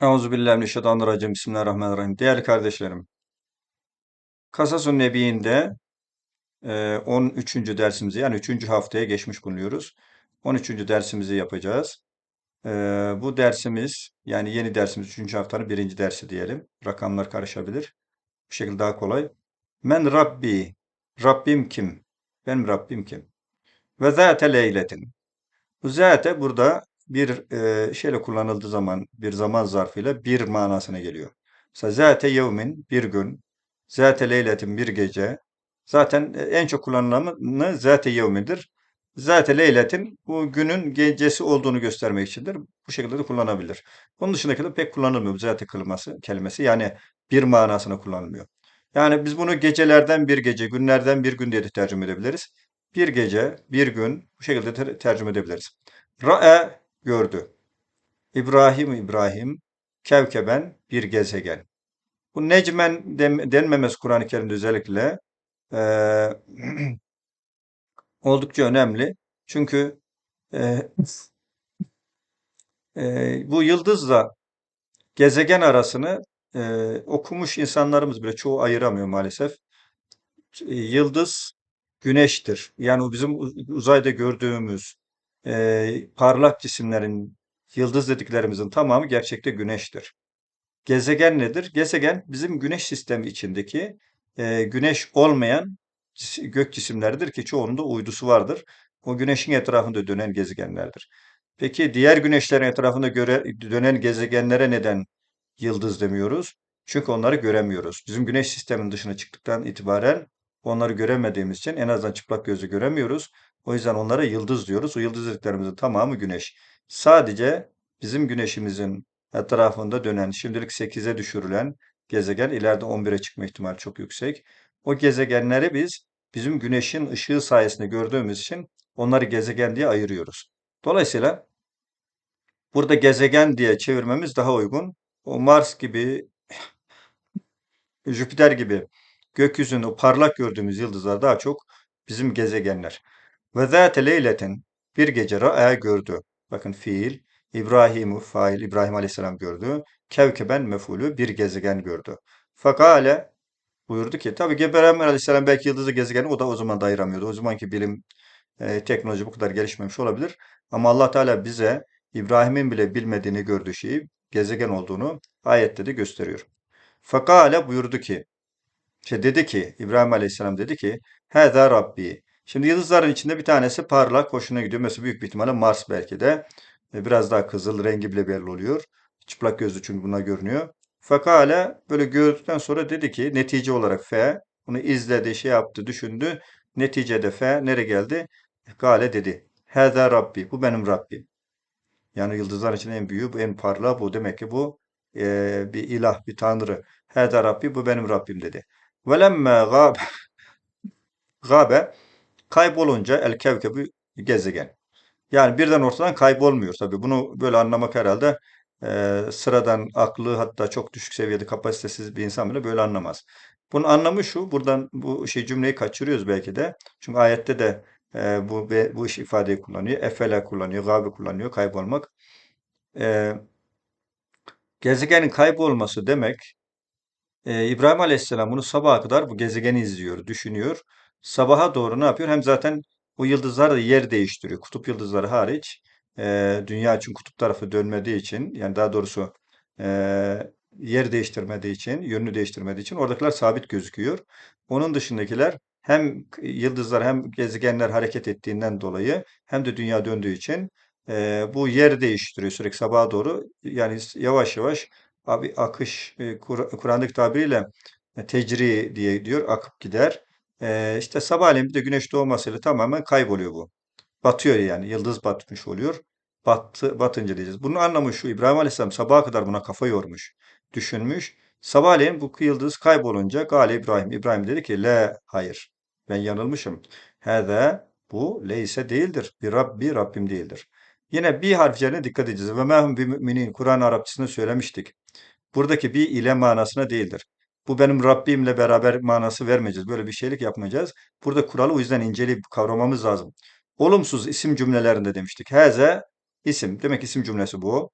Euzubillahimineşşeytanirracim. Bismillahirrahmanirrahim. Değerli kardeşlerim, Kasasun Nebi'inde e, 13. dersimizi yani 3. haftaya geçmiş bulunuyoruz. 13. dersimizi yapacağız. E, bu dersimiz yani yeni dersimiz 3. haftanın birinci dersi diyelim. Rakamlar karışabilir. Bu şekilde daha kolay. Men Rabbi. Rabbim kim? Benim Rabbim kim? Ve zâte leyletin. Bu zâte burada bir e, şeyle kullanıldığı zaman bir zaman zarfıyla bir manasına geliyor. Mesela zâte yevmin bir gün, zâte leyletin bir gece. Zaten e, en çok kullanılanı zâte yevmidir. Zâte leyletin bu günün gecesi olduğunu göstermek içindir. Bu şekilde de kullanabilir. Bunun dışındakiler pek kullanılmıyor. Zâte kelimesi, kelimesi yani bir manasına kullanılmıyor. Yani biz bunu gecelerden bir gece, günlerden bir gün diye de tercüme edebiliriz. Bir gece, bir gün bu şekilde ter- tercüme edebiliriz. Ra'e gördü. İbrahim İbrahim kevkeben bir gezegen. Bu necmen denmemesi Kur'an-ı Kerim'de özellikle eee, oldukça önemli. Çünkü eee, eee, bu yıldızla gezegen arasını eee, okumuş insanlarımız bile çoğu ayıramıyor maalesef. E, Yıldız güneştir. Yani o bizim uzayda gördüğümüz eee, parlak cisimlerin, yıldız dediklerimizin tamamı gerçekte güneştir. Gezegen nedir? Gezegen bizim güneş sistemi içindeki e, güneş olmayan gök cisimleridir ki çoğunun da uydusu vardır. O güneşin etrafında dönen gezegenlerdir. Peki diğer güneşlerin etrafında göre, dönen gezegenlere neden yıldız demiyoruz? Çünkü onları göremiyoruz. Bizim güneş sistemin dışına çıktıktan itibaren onları göremediğimiz için en azından çıplak gözle göremiyoruz. O yüzden onlara yıldız diyoruz. O yıldız dediklerimizin tamamı güneş. Sadece bizim güneşimizin etrafında dönen, şimdilik 8'e düşürülen gezegen, ileride 11'e çıkma ihtimali çok yüksek. O gezegenleri biz bizim güneşin ışığı sayesinde gördüğümüz için onları gezegen diye ayırıyoruz. Dolayısıyla burada gezegen diye çevirmemiz daha uygun. O Mars gibi, Jüpiter gibi gökyüzünde o parlak gördüğümüz yıldızlar daha çok bizim gezegenler. Ve zâte leyletin bir gece ra'ya gördü. Bakın fiil. İbrahim'u fail İbrahim Aleyhisselam gördü. Kevkeben mefulü bir gezegen gördü. Fakale buyurdu ki tabi İbrahim Aleyhisselam belki yıldızı gezegeni o da o zaman da ayıramıyordu. O zamanki bilim e, teknoloji bu kadar gelişmemiş olabilir. Ama Allah Teala bize İbrahim'in bile bilmediğini gördüğü şeyi gezegen olduğunu ayette de gösteriyor. Fakale buyurdu ki şey dedi ki İbrahim Aleyhisselam dedi ki Hâzâ Rabbi. Şimdi yıldızların içinde bir tanesi parlak hoşuna gidiyor. Mesela büyük bir ihtimalle Mars belki de. E, Biraz daha kızıl rengi bile belli oluyor. Çıplak gözlü çünkü buna görünüyor. Fakale böyle gördükten sonra dedi ki netice olarak F bunu izledi, şey yaptı, düşündü. Neticede F nereye geldi? Gale dedi. Hâzâ Rabbi. Bu benim Rabbim. Yani yıldızlar için en büyüğü, en parlağı bu. Demek ki bu e, bir ilah, bir tanrı. Hâzâ Rabbi, bu benim Rabbim dedi. Velemme gâbe, gâbe kaybolunca el kevkebi gezegen. Yani birden ortadan kaybolmuyor tabii. Bunu böyle anlamak herhalde e, sıradan aklı hatta çok düşük seviyede kapasitesiz bir insan bile böyle anlamaz. Bunun anlamı şu, buradan bu şey cümleyi kaçırıyoruz belki de. Çünkü ayette de e, bu bu iş ifadeyi kullanıyor. Efele kullanıyor, gâbe kullanıyor, kaybolmak. E, gezegenin kaybolması demek ee, İbrahim Aleyhisselam bunu sabaha kadar bu gezegeni izliyor, düşünüyor. Sabaha doğru ne yapıyor? Hem zaten o yıldızlar da yer değiştiriyor. Kutup yıldızları hariç e, dünya için kutup tarafı dönmediği için yani daha doğrusu e, yer değiştirmediği için, yönünü değiştirmediği için oradakiler sabit gözüküyor. Onun dışındakiler hem yıldızlar hem gezegenler hareket ettiğinden dolayı hem de dünya döndüğü için e, bu yer değiştiriyor sürekli sabaha doğru. Yani yavaş yavaş Abi akış e, Kur- Kur'an'daki tabiriyle e, tecri diye diyor akıp gider. E, işte sabahleyin bir de güneş doğmasıyla tamamen kayboluyor bu. Batıyor yani yıldız batmış oluyor. Battı, batınca diyeceğiz. Bunun anlamı şu İbrahim Aleyhisselam sabaha kadar buna kafa yormuş. Düşünmüş. Sabahleyin bu yıldız kaybolunca Gale İbrahim. İbrahim dedi ki le hayır. Ben yanılmışım. Hede bu leyse değildir. Bir Rabbi Rabbim değildir. Yine bir harflerine dikkat edeceğiz. Ve mehum bir müminin Kur'an Arapçasını söylemiştik. Buradaki bir ile manasına değildir. Bu benim Rabbimle beraber manası vermeyeceğiz. Böyle bir şeylik yapmayacağız. Burada kuralı o yüzden inceleyip kavramamız lazım. Olumsuz isim cümlelerinde demiştik. Heze isim. Demek isim cümlesi bu.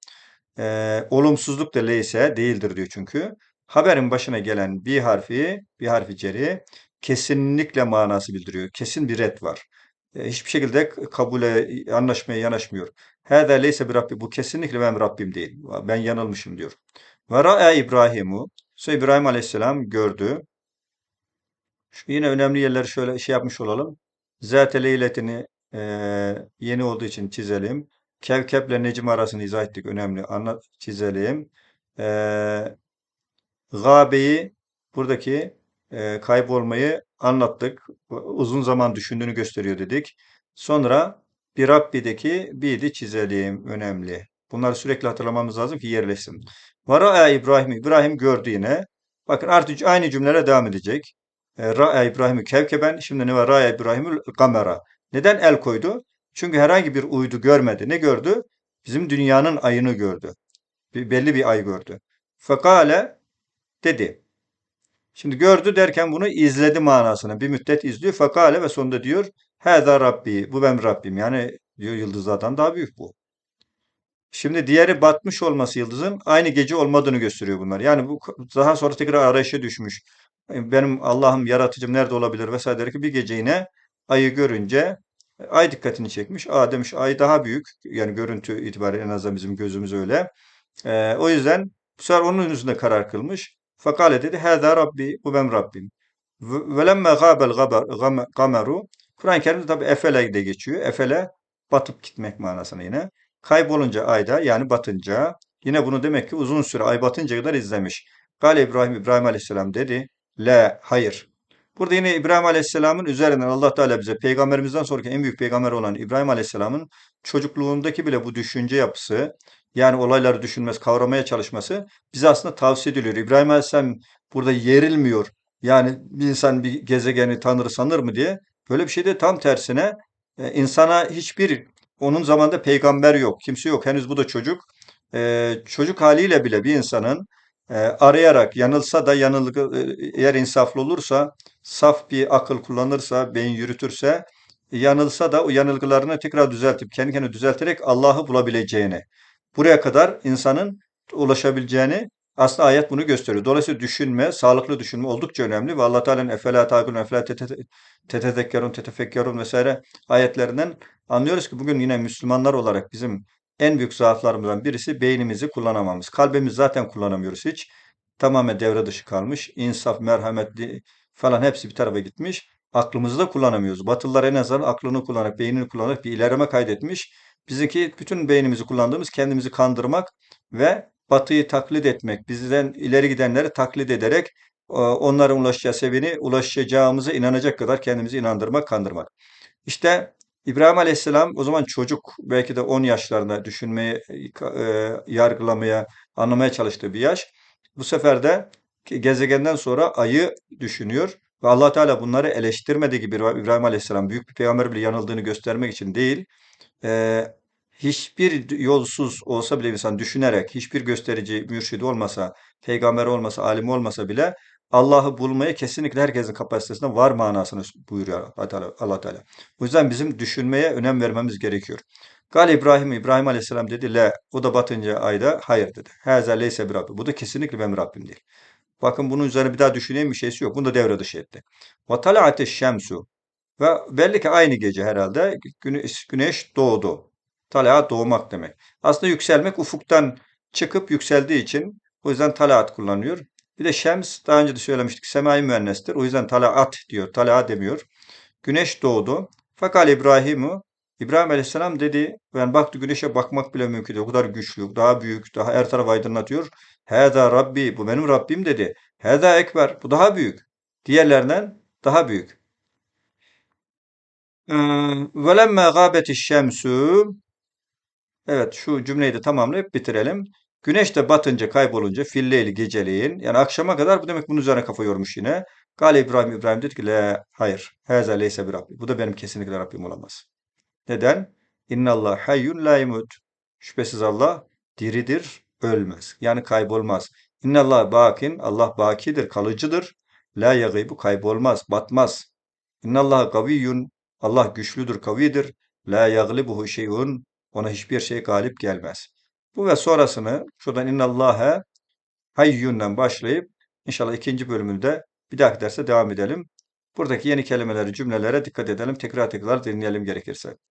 Ee, olumsuzluk da leyse değildir diyor çünkü. Haberin başına gelen bir harfi, bir harfi ceri kesinlikle manası bildiriyor. Kesin bir ret var. Ee, hiçbir şekilde kabule, anlaşmaya yanaşmıyor. Hâdâ leyse bir Rabbi. Bu kesinlikle benim Rabbim değil. Ben yanılmışım diyor. Ve ra'e İbrahimu. Sonra İbrahim Aleyhisselam gördü. Şu yine önemli yerleri şöyle şey yapmış olalım. Zat-ı eee, yeni olduğu için çizelim. Kevkeple necim arasını izah ettik. Önemli. Anlat, çizelim. Eee Gâbeyi buradaki e, kaybolmayı anlattık. Uzun zaman düşündüğünü gösteriyor dedik. Sonra bir Rabbi'deki bidi çizelim. Önemli. Bunları sürekli hatırlamamız lazım ki yerleşsin. Vara'a İbrahim. İbrahim gördü yine. Bakın artık aynı cümlelere devam edecek. E, Ra'a İbrahim'i kevkeben. Şimdi ne var? Ra'a İbrahim'ül kamera. Neden el koydu? Çünkü herhangi bir uydu görmedi. Ne gördü? Bizim dünyanın ayını gördü. Bir, belli bir ay gördü. Fekale dedi. Şimdi gördü derken bunu izledi manasına. Bir müddet izliyor. Fakale ve sonunda diyor Hâzâ Rabbi. Bu benim Rabbim. Yani diyor yıldızlardan daha büyük bu. Şimdi diğeri batmış olması yıldızın aynı gece olmadığını gösteriyor bunlar. Yani bu daha sonra tekrar arayışa düşmüş. Benim Allah'ım yaratıcım nerede olabilir vesaire der ki bir gece yine ayı görünce ay dikkatini çekmiş. Aa demiş ay daha büyük. Yani görüntü itibariyle en azından bizim gözümüz öyle. Ee, o yüzden bu sefer onun üstünde karar kılmış. Fakale dedi, Hâzâ Rabbi, bu benim Rabbim. Ve lemme gâbel kameru, Kur'an-ı Kerim'de tabi efele de geçiyor. Efele, batıp gitmek manasına yine. Kaybolunca ayda, yani batınca, yine bunu demek ki uzun süre ay batınca kadar izlemiş. Gale İbrahim, İbrahim Aleyhisselam dedi, Le, hayır. Burada yine İbrahim Aleyhisselam'ın üzerinden Allah Teala bize peygamberimizden sonraki en büyük peygamber olan İbrahim Aleyhisselam'ın çocukluğundaki bile bu düşünce yapısı, yani olayları düşünmesi, kavramaya çalışması bize aslında tavsiye ediliyor. İbrahim Aleyhisselam burada yerilmiyor. Yani bir insan bir gezegeni tanır sanır mı diye. Böyle bir şey de tam tersine e, insana hiçbir onun zamanında peygamber yok. Kimse yok. Henüz bu da çocuk. E, çocuk haliyle bile bir insanın e, arayarak yanılsa da yanılgı e, eğer insaflı olursa saf bir akıl kullanırsa, beyin yürütürse yanılsa da o yanılgılarını tekrar düzeltip kendi kendine düzelterek Allah'ı bulabileceğini buraya kadar insanın ulaşabileceğini aslında ayet bunu gösteriyor. Dolayısıyla düşünme, sağlıklı düşünme oldukça önemli. Ve Allah Teala'nın efela taqilun, efela tetezekkerun, tetefekkerun vesaire ayetlerinden anlıyoruz ki bugün yine Müslümanlar olarak bizim en büyük zaaflarımızdan birisi beynimizi kullanamamız. Kalbimizi zaten kullanamıyoruz hiç. Tamamen devre dışı kalmış. İnsaf, merhametli falan hepsi bir tarafa gitmiş. Aklımızı da kullanamıyoruz. Batılılar en azından aklını kullanarak, beynini kullanarak bir ilerleme kaydetmiş. Bizimki bütün beynimizi kullandığımız kendimizi kandırmak ve batıyı taklit etmek. Bizden ileri gidenleri taklit ederek e, onların ulaşacağı seviyene ulaşacağımıza inanacak kadar kendimizi inandırmak, kandırmak. İşte İbrahim Aleyhisselam o zaman çocuk belki de 10 yaşlarında düşünmeye, yargılamaya, anlamaya çalıştığı bir yaş. Bu sefer de gezegenden sonra ayı düşünüyor. Ve allah Teala bunları eleştirmediği gibi İbrahim Aleyhisselam büyük bir peygamber bile yanıldığını göstermek için değil, e, hiçbir yolsuz olsa bile insan düşünerek, hiçbir gösterici, mürşidi olmasa, peygamber olmasa, alim olmasa bile Allah'ı bulmaya kesinlikle herkesin kapasitesinde var manasını buyuruyor Allah Teala. O yüzden bizim düşünmeye önem vermemiz gerekiyor. Gal İbrahim, İbrahim Aleyhisselam dedi, le, o da batınca ayda, hayır dedi. Haza leyse bir Rabbi. Bu da kesinlikle benim Rabbim değil. Bakın bunun üzerine bir daha düşüneyim bir şeysi yok. Bunu da devre dışı etti. Ve tala'ate şemsu. Ve belli ki aynı gece herhalde güneş, güneş doğdu. Talat doğmak demek. Aslında yükselmek ufuktan çıkıp yükseldiği için o yüzden talat kullanıyor. Bir de şems daha önce de söylemiştik semai müennestir. O yüzden talaat diyor. Tala demiyor. Güneş doğdu. Fakat İbrahim'u İbrahim Aleyhisselam dedi ben baktı güneşe bakmak bile mümkün değil. O kadar güçlü, daha büyük, daha her tarafı aydınlatıyor. Heda Rabbi, bu benim Rabbim dedi. Heda Ekber, bu daha büyük. Diğerlerinden daha büyük. Velemme gâbeti şemsü Evet şu cümleyi de tamamlayıp bitirelim. Güneş de batınca kaybolunca filleyli geceleyin yani akşama kadar bu demek bunun üzerine kafa yormuş yine. Gale İbrahim İbrahim dedi ki le hayır. Heze leyse bir Rabbi. Bu da benim kesinlikle Rabbim olamaz. Neden? İnnallah hayyun la yemut. Şüphesiz Allah diridir, ölmez. Yani kaybolmaz. İnnallah bakin. Allah bakidir, kalıcıdır. La yagibu kaybolmaz, batmaz. İnnallah kaviyyun. Allah güçlüdür, kavidir. La yaglibuhu şeyun. Ona hiçbir şey galip gelmez. Bu ve sonrasını şuradan innallâhe hayyundan başlayıp inşallah ikinci bölümünde bir dahaki derse devam edelim. Buradaki yeni kelimeleri, cümlelere dikkat edelim. Tekrar tekrar dinleyelim gerekirse.